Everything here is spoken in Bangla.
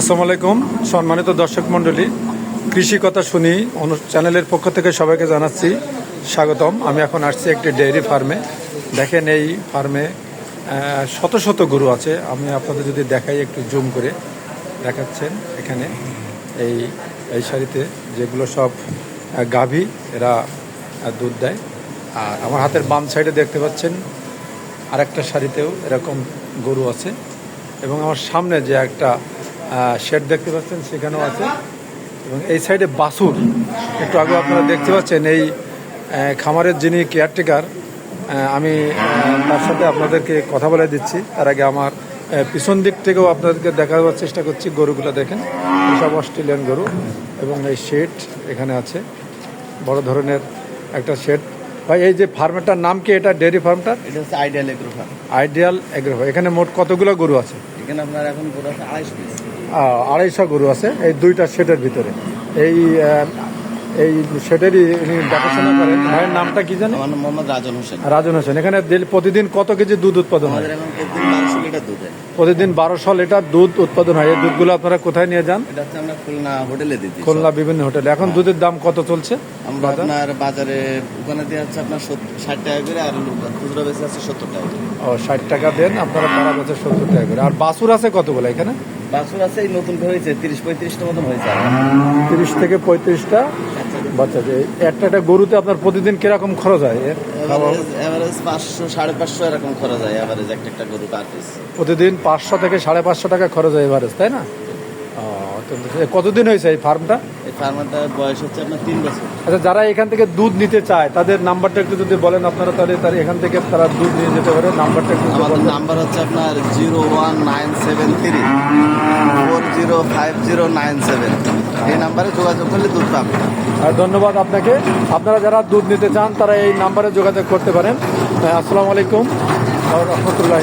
আসসালামু আলাইকুম। সম্মানিত দর্শক মণ্ডলী, কৃষি কথা শুনি চ্যানেলের পক্ষ থেকে সবাইকে জানাচ্ছি স্বাগতম। আমি এখন আসছি একটি ডেয়ারি ফার্মে। দেখেন এই ফার্মে শত শত গরু আছে। আমি আপনাদের যদি দেখাই, একটু জুম করে দেখাচ্ছেন এখানে। এই এই শাড়িতে যেগুলো সব গাভী, এরা দুধ দেয়। আর আমার হাতের বাম সাইডে দেখতে পাচ্ছেন, আরেকটা শাড়িতেও এরকম গরু আছে। এবং আমার সামনে যে একটা শেড দেখতে পাচ্ছেন সেখানেও আছে। এবং এই সাইডে বাসুর। একটু আগে আপনারা দেখতে পাচ্ছেন এই খামারের যিনি কেয়ারটেকার আমি তার সাথে আপনাদেরকে কথা বলে দিচ্ছি। তার আগে আমার পিছন দিক থেকেও আপনাদেরকে দেখাবার চেষ্টা করছি। গরুগুলো দেখেন সব অস্ট্রেলিয়ান গরু। এবং এই শেড এখানে আছে। বড় ধরনের একটা শেড ভাই এই যে ফার্মেটার নাম কি? এটা ডেয়ারি ফার্মটার? এটা হচ্ছে ideal agro farm ideal agro এখানে মোট কতগুলো গরু আছে? এখানে আপনার এখন পুরো আছে আড়াইশো পিস। আড়াইশো গরু আছে। এই দুইটা শেডের ভিতরে। এই এই শেডেরই উনি দেখাশোনা করেন। ভাইয়ের নামটা কি জানেন? আমার নাম মোহাম্মদ রাজন হোসেন। রাজন হোসেন। এখানে প্রতিদিন কত কেজি দুধ উৎপাদন হয়? প্রতিদিন বারোশো লিটার দুধ হয়। উৎপাদন হয়। এই দুধগুলো আপনারা কোথায় নিয়ে যান? এটা হচ্ছে আমরা খুলনা হোটেলে খুলনা বিভিন্ন হোটেলে। এখন দুধের দাম কত চলছে? আমরা আপনার বাজারে ওখানে দিয়ে হচ্ছে আপনার ষাট টাকা করে আর খুচরো বেশি আছে সত্তর টাকা করে। ও ষাট টাকা দেন আপনারা বারো বছর সত্তর টাকা করে। আর বাছুর আছে কতগুলো এখানে? বাছুর আছে এই নতুন হয়েছে তিরিশ পঁয়ত্রিশটা মতন হয়েছে তিরিশ থেকে পঁয়ত্রিশটা? বাচ্চা একটা একটা গরুতে আপনার প্রতিদিন কীরকম খরচ হয়? এভারেজ পাঁচশো সাড়ে পাঁচশো এরকম খরচ হয় এভারেজ একটা একটা গরু পার পিস প্রতিদিন পাঁচশো থেকে সাড়ে পাঁচশো টাকা খরচ হয় এভারেজ তাই না? কতদিন হয়েছে এই ফার্মটা? এই ফার্মারটার বয়স হচ্ছে আপনার তিন বছর। আচ্ছা যারা এখান থেকে দুধ নিতে চায় তাদের নাম্বারটা একটু যদি বলেন আপনারা তাহলে তার এখান থেকে তারা দুধ নিয়ে যেতে পারে। নাম্বারটা একটু আমাদের নাম্বার হচ্ছে আপনার zero one nine seven three four zero five zero nine seven. এই নাম্বারে যোগাযোগ করলে দুধ পাবে আর ধন্যবাদ আপনাকে। আপনারা যারা দুধ নিতে চান তারা এই নাম্বারে যোগাযোগ করতে পারেন। আসসালামু আলাইকুম। রহমতুল্লাহ